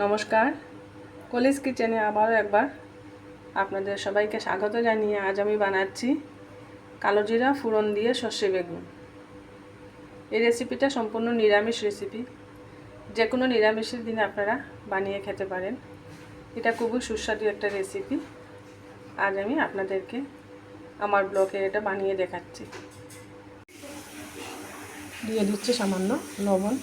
নমস্কার। কলিজ কিচেনে আবারও একবার আপনাদের সবাইকে স্বাগত জানিয়ে আজ আমি বানাচ্ছি কালো জিরা ফুরন দিয়ে সর্ষে বেগুন। এই রেসিপিটা সম্পূর্ণ নিরামিষ রেসিপি। যে কোনো নিরামিষের দিনে আপনারা বানিয়ে খেতে পারেন। এটা খুবই সুস্বাদু একটা রেসিপি। আজ আমি আপনাদেরকে আমার ব্লকে এটা বানিয়ে দেখাচ্ছি। দিয়ে দিচ্ছি সামান্য লবণ।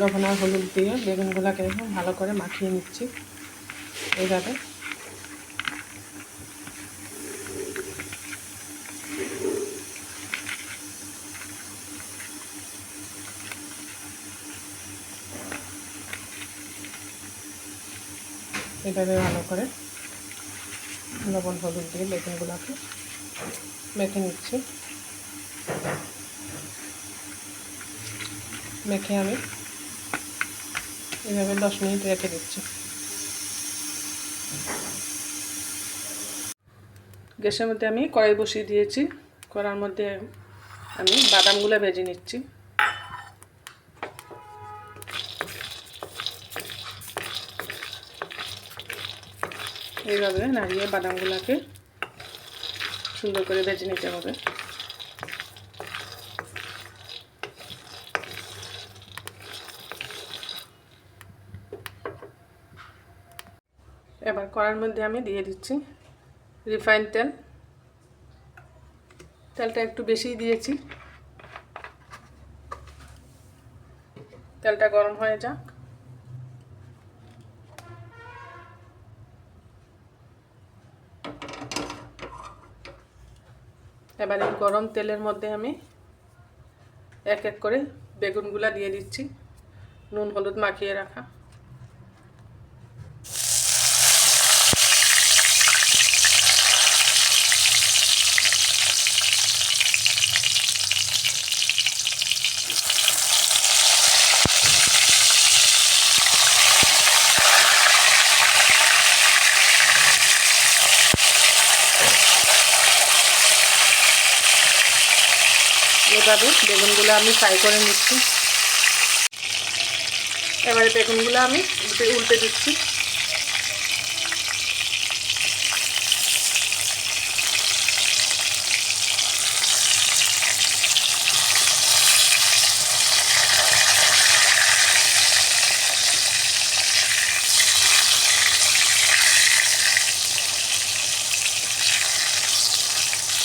লবণ আর হলুদ দিয়ে বেগুনগুলোকে একটু ভালো করে মাখিয়ে নিচ্ছি এইভাবে। এভাবে ভালো করে লবণ, হলুদ দিয়ে বেগুনগুলোকে মেখে নিচ্ছি। মেখে আমি এভাবে দশ মিনিট রেখে দিচ্ছি। গ্যাসের মধ্যে আমি কড়াই বসিয়ে দিয়েছি। কড়ার মধ্যে আমি বাদামগুলো ভেজে নিচ্ছি। এইভাবে নাড়িয়ে বাদামগুলোকে সুন্দর করে ভেজে নিতে হবে। এবার কড়ার মধ্যে আমি দিয়ে দিচ্ছি রিফাইন তেল। তেলটা একটু বেশিই দিয়েছি। তেলটা গরম হয়ে যাক। এবার এই গরম তেলের মধ্যে আমি এক এক করে বেগুনগুলা দিয়ে দিচ্ছি। নুন, হলুদ মাখিয়ে রাখা। এভাবে বেগুনগুলো আমি ফ্রাই করে নিচ্ছি। এবারে বেগুনগুলো আমি উল্টে দিচ্ছি।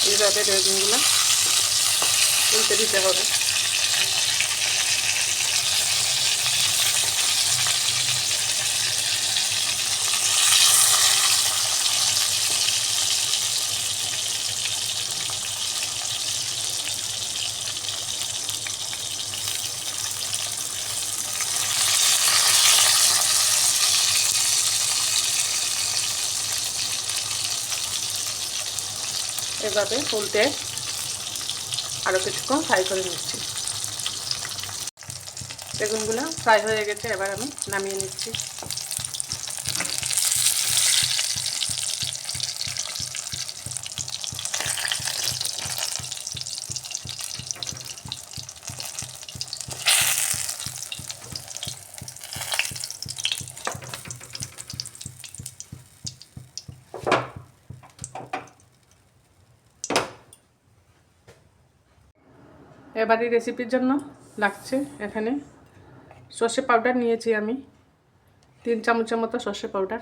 এইভাবে বেগুনগুলো উল্টে দিতে হবে। এভাবে উল্টে আরও কিছুক্ষণ ফ্রাই করে নিচ্ছি। বেগুনগুলো ফ্রাই হয়ে গেছে এবার আমি নামিয়ে নিচ্ছি। এবার রেসিপির জন্য লাগছে এখানে সর্ষে পাউডার নিয়েছি আমি। তিন চামচের মতো সর্ষে পাউডার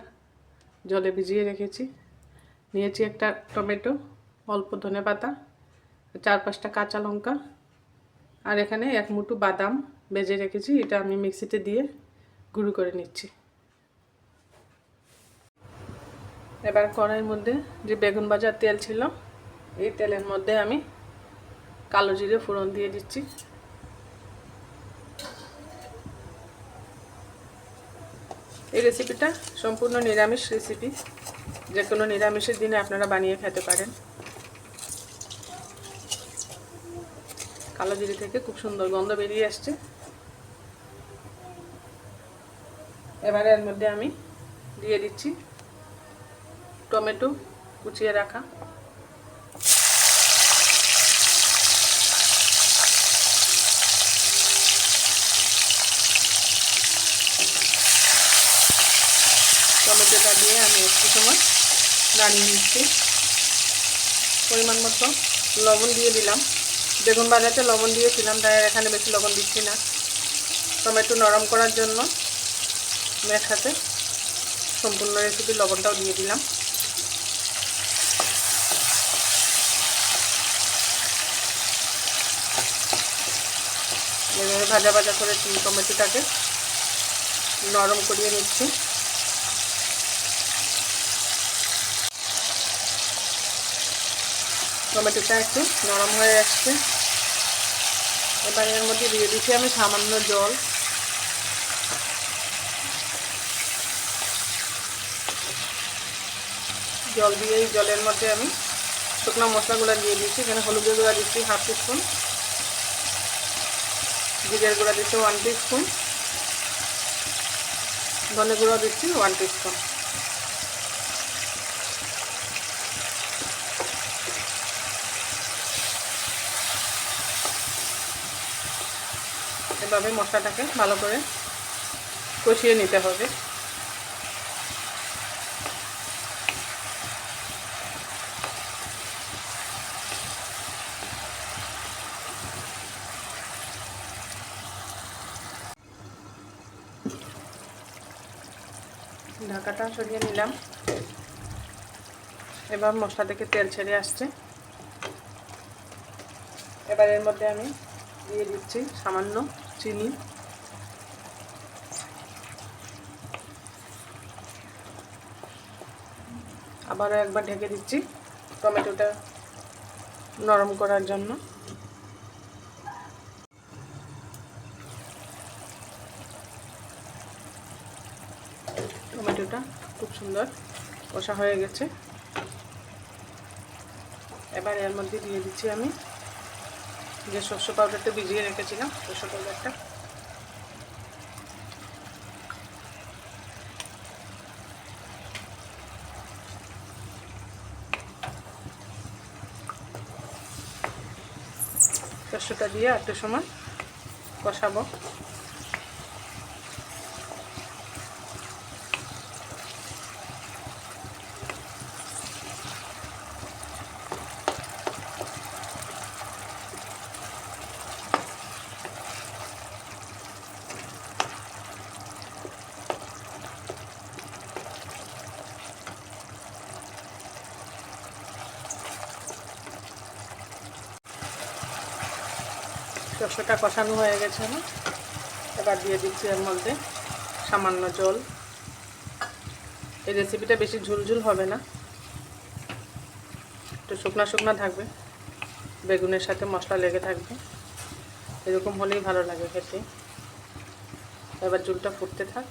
জলে ভিজিয়ে রেখেছি। নিয়েছি একটা টমেটো, অল্প ধনে পাতা, চার পাঁচটা কাঁচা লঙ্কা আর এখানে এক মুঠো বাদাম বেজে রেখেছি। এটা আমি মিক্সিতে দিয়ে গুঁড়ো করে নিচ্ছি। এবার কড়াইয়ের মধ্যে যে বেগুন ভাজার তেল ছিল, এই তেলের মধ্যে আমি কালো জিরে ফোড়ন দিয়ে দিচ্ছি। এই রেসিপিটা সম্পূর্ণ নিরামিষ রেসিপি যে কোনো নিরামিষের দিনে আপনারা বানিয়ে খেতে পারেন। কালো জিরে থেকে খুব সুন্দর গন্ধ বেরিয়ে আসছে। এবারে এর মধ্যে আমি দিয়ে দিচ্ছি টমেটো কুচিয়ে রাখা। টমেটোটা দিয়ে আমি একটু সময় নাড়িয়ে নিচ্ছি। পরিমাণ মতো লবণ দিয়ে দিলাম। বেগুন ভাজাতে লবণ দিয়েছিলাম, তাই এখানে বেশি লবণ দিচ্ছি না। টমেটো নরম করার জন্য আমি একসাথে সম্পূর্ণ রেসিপি লবণটাও দিয়ে দিলাম। এভাবে ভাজা ভাজা করে টমেটোটাকে নরম করিয়ে নিচ্ছি। টমেটোটা একটু নরম হয়ে আসছে। এবার এর মধ্যে দিয়ে দিচ্ছি আমি সামান্য জল। জল দিয়ে এই জলের মধ্যে আমি শুকনো মশলাগুলো দিয়ে দিচ্ছি। এখানে হলুদের গুঁড়া দিচ্ছি হাফ টিস্পুন জিরের গুঁড়া দিচ্ছি ওয়ান টিস্পুন ধনে গুঁড়ো দিচ্ছি ওয়ান টিস্পুন এভাবে মশলাটাকে ভালো করে কষিয়ে নিতে হবে। ঢাকাটা সরিয়ে নিলাম। এবার মশলা থেকে তেল ছেড়ে আসছে। এবার এর মধ্যে আমি দিয়ে দিচ্ছি সামান্য চিনি। আবারও একবার ঢেকে দিচ্ছি টমেটোটা নরম করার জন্য। টমেটোটা খুব সুন্দর কষা হয়ে গেছে। এবার এর মধ্যে দিয়ে দিচ্ছি আমি যে শস্য পাউডারটা ভিজিয়ে রেখেছিলাম শস্য পাউডারটা শস্যটা দিয়ে একটু সময় কষাবো। শস্যটা কষানো হয়ে গেছে এবার দিয়ে দিচ্ছি এর মধ্যে সামান্য জল। এই রেসিপিটা বেশি ঝুলঝুল হবে না। একটু শুকনা শুকনা থাকবে। বেগুনের সাথে মশলা লেগে থাকবে। এরকম হলেই ভালো লাগে খেতে। এবার ঝুলটা ফুটতে থাক।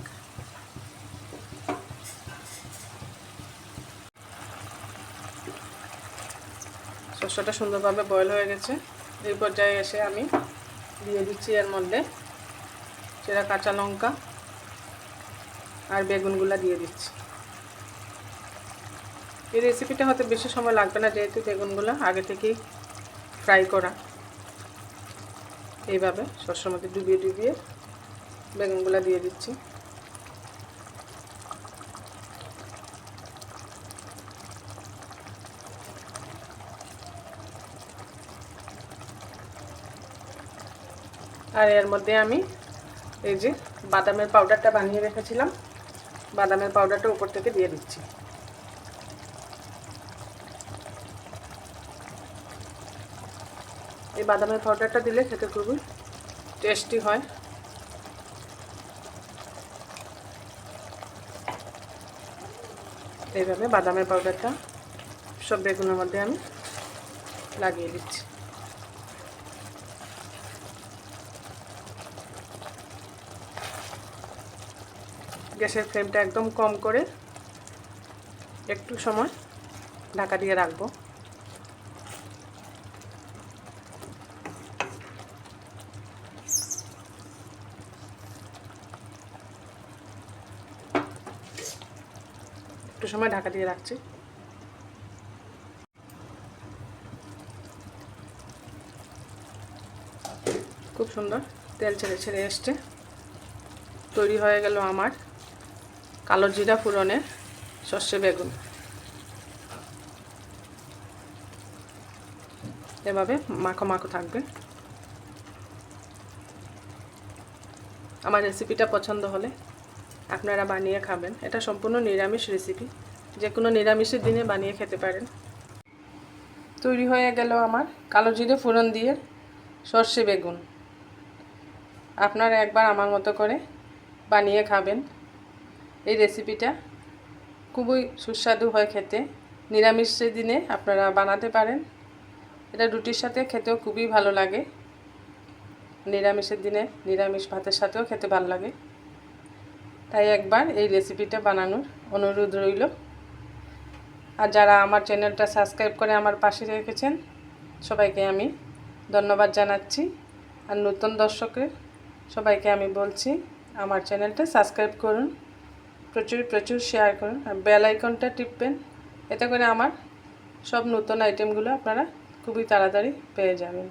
শস্যটা সুন্দরভাবে বয়ল হয়ে গেছে। এই পর্যায়ে এসে আমি দিয়ে দিচ্ছি এর মধ্যে সেটা কাঁচা লঙ্কা আর বেগুনগুলো দিয়ে দিচ্ছি। এই রেসিপিটা হয়তো বেশি সময় লাগবে না যেহেতু বেগুনগুলো আগে থেকেই ফ্রাই করা। এইভাবে সবসময় ডুবিয়ে ডুবিয়ে বেগুনগুলো দিয়ে দিচ্ছি। আর এর মধ্যে আমি এই যে বাদামের পাউডারটা বানিয়ে রেখেছিলাম। বাদামের পাউডারটা উপর থেকে দিয়ে দিচ্ছি। এই বাদামের পাউডারটা দিলে খেতে খুবই টেস্টি হয়। এইভাবে বাদামের পাউডারটা সব বেগুনের মধ্যে আমি লাগিয়ে দিচ্ছি। গ্যাসের ফ্লেমটা একদম কম করে একটু সময় ঢাকা দিয়ে রাখব। একটু সময় ঢাকা দিয়ে রাখছি। খুব সুন্দর তেল ছেড়ে ছেড়ে এসছে। তৈরি হয়ে গেল আমার। কালো জিরা ফুরনের সর্ষে বেগুন। এভাবে মাখো মাখো থাকবে। আমার রেসিপিটা পছন্দ হলে আপনারা বানিয়ে খাবেন। এটা সম্পূর্ণ নিরামিষ রেসিপি। যে কোনো নিরামিষের দিনে বানিয়ে খেতে পারেন। তৈরি হয়ে গেল আমার কালো জিরে ফোড়ন দিয়ে সর্ষে বেগুন। আপনারা একবার আমার মতো করে বানিয়ে খাবেন। এই রেসিপিটা খুবই সুস্বাদু হয় খেতে। নিরামিষের দিনে আপনারা বানাতে পারেন। এটা রুটির সাথে খেতেও খুবই ভালো লাগে। নিরামিষের দিনে নিরামিষ ভাতের সাথেও খেতে ভালো লাগে। তাই একবার এই রেসিপিটা বানানোর অনুরোধ রইল। আর যারা আমার চ্যানেলটা সাবস্ক্রাইব করে আমার পাশে রেখেছেন, সবাইকে আমি ধন্যবাদ জানাচ্ছি। আর নতুন দর্শকের সবাইকে আমি বলছি, আমার চ্যানেলটা সাবস্ক্রাইব করুন। প্রচুর প্রচুর শেয়ার করুন। আর বেল আইকনটা টিপবেন। এতে করে আমার সব নতুন আইটেমগুলো আপনারা খুবই তাড়াতাড়ি পেয়ে যাবেন।